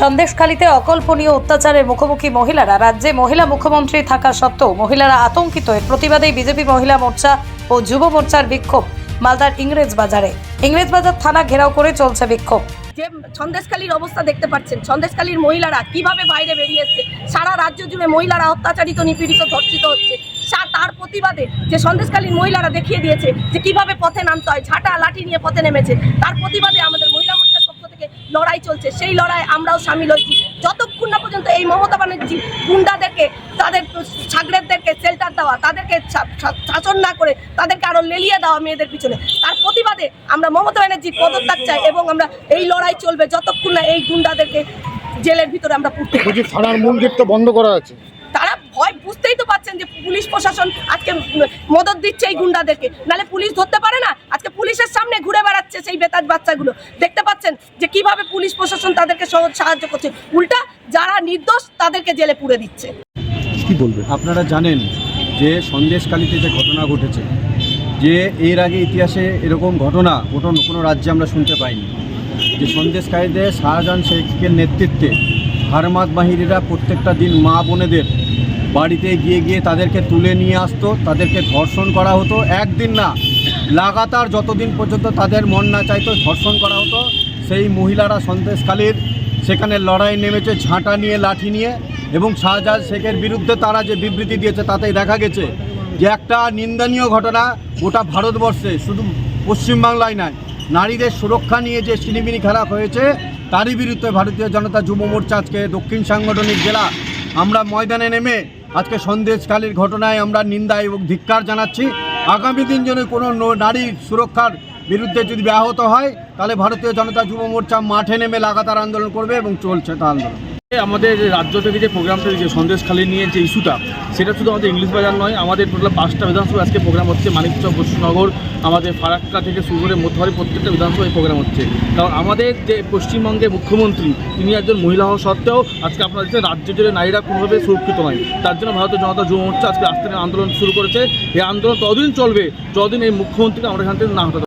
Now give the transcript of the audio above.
সন্দেশখালীতে অকল্পনীয় অত্যাচারের মুখোমুখি মহিলারা। রাজ্যে মহিলা মুখ্যমন্ত্রী থাকা সত্ত্বেও মহিলারা আতঙ্কিত। এর প্রতিবাদেই বিজেপি মহিলা মোর্চা ও যুব মোর্চার বিক্ষোভ মালদার ইংরেজ বাজারে। ইংরেজ বাজার থানা ঘেরাও করে চলছে বিক্ষোভ। যে সন্দেশকালীর অবস্থা দেখতে পাচ্ছেন সন্দেশকালীর মহিলারা কীভাবে বাইরে বেরিয়ে এসছে? সারা রাজ্য জুড়ে মহিলারা অত্যাচারিত, নিপীড়িত, ধর্ষিত হচ্ছে। তার প্রতিবাদে যে সন্দেশকালীন মহিলারা দেখিয়ে দিয়েছে যে কীভাবে পথে নামতে হয়, ঝাঁটা, লাঠি নিয়ে পথে নেমেছে, তার প্রতিবাদে আমাদের মহিলা লড়াই চলছে সেই লড়াই আমরাও সামিল হয়েছি। যতক্ষণ না পর্যন্ত এই মমতা ব্যানার্জি গুন্ডাদেরকে তাদের ছাগড়েরদেরকে শেল্টার দেওয়া তাদেরকে শাসন না করে তাদেরকে আরও লেলিয়ে দেওয়া মেয়েদের পিছনে তার প্রতিবাদে আমরা মমতা ব্যানার্জির পদত্যাগ চাই এবং আমরা এই লড়াই চলবে যতক্ষণ না এই গুন্ডাদেরকে জেলের ভিতরে আমরা পুঁততে পারি। বলছি থানার মূল গেট তো বন্ধ করা আছে। তারা ভয় বুঝতেই তো পাচ্ছেন যে পুলিশ প্রশাসন আজকে মদত দিচ্ছে এই গুন্ডাদেরকে। নালে পুলিশ ধরতে পারে না? আজকে পুলিশের সামনে ঘুরে বেড়াচ্ছে সেই বেতাজ বাচ্চাগুলো। দেখতে যে কীভাবে পুলিশ প্রশাসন তাদেরকে সহজ সাহায্য করছে। উল্টা যারা নির্দোষ তাদেরকে জেলে পুড়ে দিচ্ছে। কি বলবে আপনারা জানেন যে সন্দেশকালীতে যে ঘটনা ঘটেছে যে এর আগে ইতিহাসে এরকম ঘটনা কোনো কোনো রাজ্যে আমরা শুনতে পাইনি। যে সন্দেশকালীতে শাহজাহান শেখের নেতৃত্বে হারমাত বাহিনীরা প্রত্যেকটা দিন মা বোনেদের বাড়িতে গিয়ে গিয়ে তাদেরকে তুলে নিয়ে আসতো তাদেরকে ধর্ষণ করা হতো। একদিন না লাগাতার যতদিন পর্যন্ত তাদের মন না চাইতো ধর্ষণ করা হতো সেই মহিলারা সন্দেশকালীর সেখানে লড়াই নেমেছে, ঝাঁটা নিয়ে, লাঠি নিয়ে এবং শাহজাহান শেখের বিরুদ্ধে তারা যে বিবৃতি দিয়েছে তাতেই দেখা গেছে যে একটা নিন্দনীয় ঘটনা গোটা ভারতবর্ষে, শুধু পশ্চিমবাংলায় নয়, নারীদের সুরক্ষা নিয়ে যে সিনিমিনি খেলা হয়েছে, তারই বিরুদ্ধে ভারতীয় জনতা যুব মোর্চা আজকে দক্ষিণ সাংগঠনিক জেলা আমরা ময়দানে নেমে আজকে সন্দেশকালীর ঘটনায় আমরা নিন্দা এবং ধিক্কার জানাচ্ছি। আগামী দিন যেন কোনো নারীর সুরক্ষার বিরুদ্ধে যদি ব্যাহত হয়, তাহলে ভারতীয় জনতা যুব মোর্চা মাঠে নেমে লাগাতার আন্দোলন করবে এবং চলছে তা আন্দোলন। আমাদের রাজ্য থেকে যে প্রোগ্রামটা, যে সন্দেশখালী নিয়ে যে ইস্যুটা, সেটা শুধু আমাদের ইংলিশ বাজার নয়, আমাদের টোটাল পাঁচটা বিধানসভা আজকে প্রোগ্রাম হচ্ছে। মানিকচক, বসুনগর, আমাদের ফারাক্কা থেকে শুরু করে মধ্যবাড়ি প্রত্যেকটা বিধানসভায় প্রোগ্রাম হচ্ছে। কারণ আমাদের যে পশ্চিমবঙ্গের মুখ্যমন্ত্রী, তিনি একজন মহিলা হওয়া সত্ত্বেও আজকে আপনারা দেখছেন, রাজ্য জুড়ে নারীরা কোনোভাবে সুরক্ষিত নয়। তার জন্য ভারতীয় জনতা যুব মোর্চা আজকে রাস্তায় আন্দোলন শুরু করেছে। এই আন্দোলন ততদিন চলবে, যতদিন এই মুখ্যমন্ত্রীকে আমরা এখান থেকে না হতে।